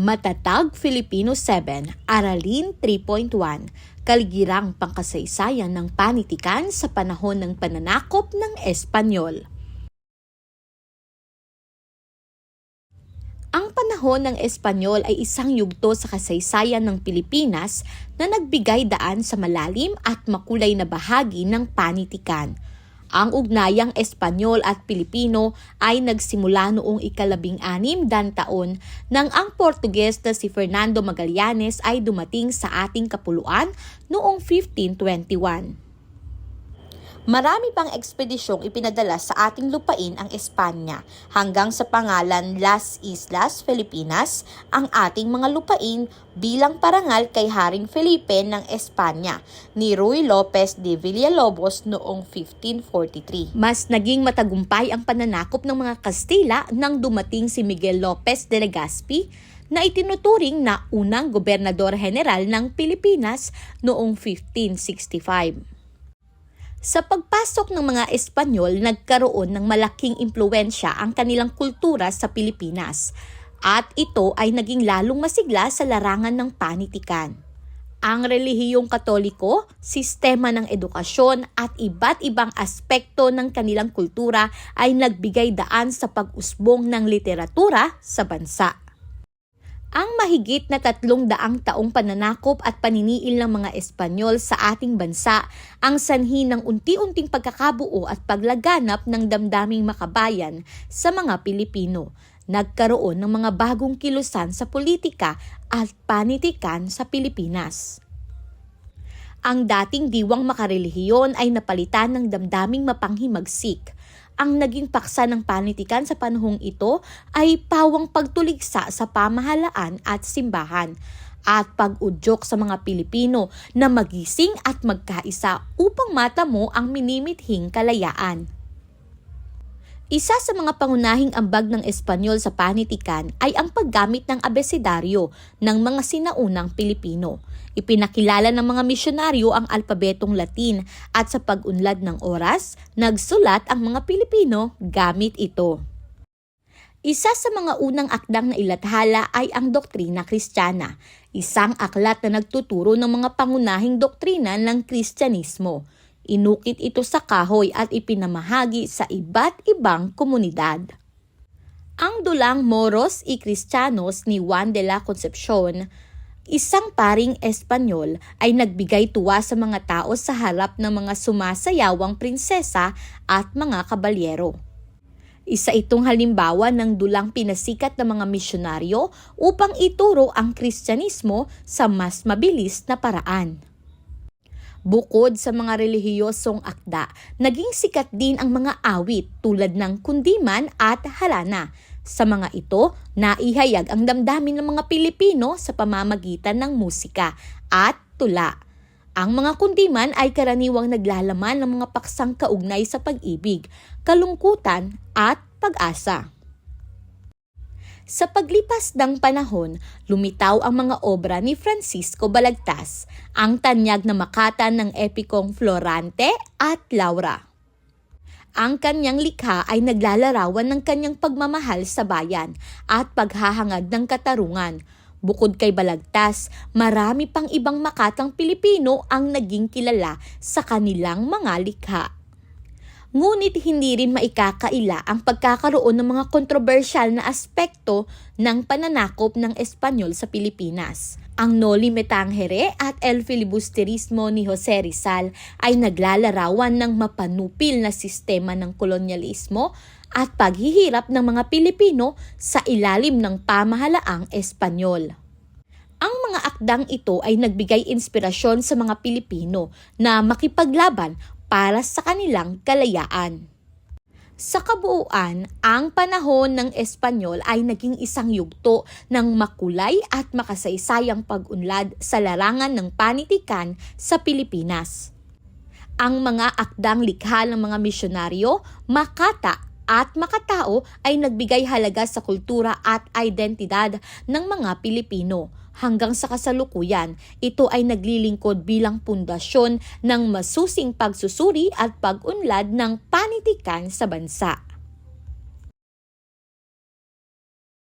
Matatag Filipino 7, Aralin 3.1, Kaligirang pangkasaysayan ng panitikan sa panahon ng pananakop ng Espanyol. Ang panahon ng Espanyol ay isang yugto sa kasaysayan ng Pilipinas na nagbigay daan sa malalim at makulay na bahagi ng panitikan. Ang ugnayang Espanyol at Pilipino ay nagsimula noong ikalabing anim dan taon nang ang Portuges na si Fernando Magallanes ay dumating sa ating kapuluan noong 1521. Marami pang ekspedisyong ipinadala sa ating lupain ang Espanya hanggang sa pangalan Las Islas Filipinas ang ating mga lupain bilang parangal kay Haring Felipe ng Espanya ni Ruy Lopez de Villalobos noong 1543. Mas naging matagumpay ang pananakop ng mga Kastila nang dumating si Miguel Lopez de Legazpi na itinuturing na unang gobernador general ng Pilipinas noong 1565. Sa pagpasok ng mga Espanyol, nagkaroon ng malaking impluensya ang kanilang kultura sa Pilipinas at ito ay naging lalong masigla sa larangan ng panitikan. Ang relihiyong katoliko, sistema ng edukasyon at iba't ibang aspekto ng kanilang kultura ay nagbigay daan sa pag-usbong ng literatura sa bansa. Ang mahigit na tatlong daang taong pananakop at paniniil ng mga Espanyol sa ating bansa ang sanhi ng unti-unting pagkakabuo at paglaganap ng damdaming makabayan sa mga Pilipino. Nagkaroon ng mga bagong kilusan sa politika at panitikan sa Pilipinas. Ang dating diwang makarelihiyon ay napalitan ng damdaming mapanghimagsik ang naging paksa ng panitikan sa panahong ito ay pawang pagtuligsa sa pamahalaan at simbahan at pag-udyok sa mga Pilipino na magising at magkaisa upang matamo ang minimithing kalayaan. Isa sa mga pangunahing ambag ng Espanyol sa panitikan ay ang paggamit ng abesedaryo ng mga sinaunang Pilipino. Ipinakilala ng mga misyonaryo ang alpabetong Latin at sa pag-unlad ng oras, nagsulat ang mga Pilipino gamit ito. Isa sa mga unang akdang na ilathala ay ang doktrina kristyana, isang aklat na nagtuturo ng mga pangunahing doktrina ng Kristyanismo. Inukit ito sa kahoy at ipinamahagi sa iba't ibang komunidad. Ang dulang Moros y Cristianos ni Juan de la Concepcion, isang paring Espanyol, ay nagbigay tuwa sa mga tao sa harap ng mga sumasayawang prinsesa at mga kabalyero. Isa itong halimbawa ng dulang pinasikat ng mga misyonaryo upang ituro ang Kristyanismo sa mas mabilis na paraan. Bukod sa mga relihiyosong akda, naging sikat din ang mga awit tulad ng kundiman at halana. Sa mga ito, naihayag ang damdamin ng mga Pilipino sa pamamagitan ng musika at tula. Ang mga kundiman ay karaniwang naglalaman ng mga paksang kaugnay sa pag-ibig, kalungkutan at pag-asa. Sa paglipas ng panahon, lumitaw ang mga obra ni Francisco Balagtas, ang tanyag na makatan ng epikong Florante at Laura. Ang kanyang likha ay naglalarawan ng kanyang pagmamahal sa bayan at paghahangad ng katarungan. Bukod kay Balagtas, marami pang ibang makatang Pilipino ang naging kilala sa kanilang mga likha. Ngunit hindi rin maikakaila ang pagkakaroon ng mga kontrobersyal na aspekto ng pananakop ng Espanyol sa Pilipinas. Ang Noli Me Tangere at El Filibusterismo ni Jose Rizal ay naglalarawan ng mapanupil na sistema ng kolonyalismo at paghihirap ng mga Pilipino sa ilalim ng pamahalaang Espanyol. Ang mga akdang ito ay nagbigay inspirasyon sa mga Pilipino na makipaglaban para sa kanilang kalayaan. Sa kabuuan, ang panahon ng Espanyol ay naging isang yugto ng makulay at makasaysayang pag-unlad sa larangan ng panitikan sa Pilipinas. Ang mga akdang likha ng mga misyonaryo, makata at makatao ay nagbigay halaga sa kultura at identidad ng mga Pilipino hanggang sa kasalukuyan, ito ay naglilingkod bilang pundasyon ng masusing pagsusuri at pag-unlad ng panitikan sa bansa.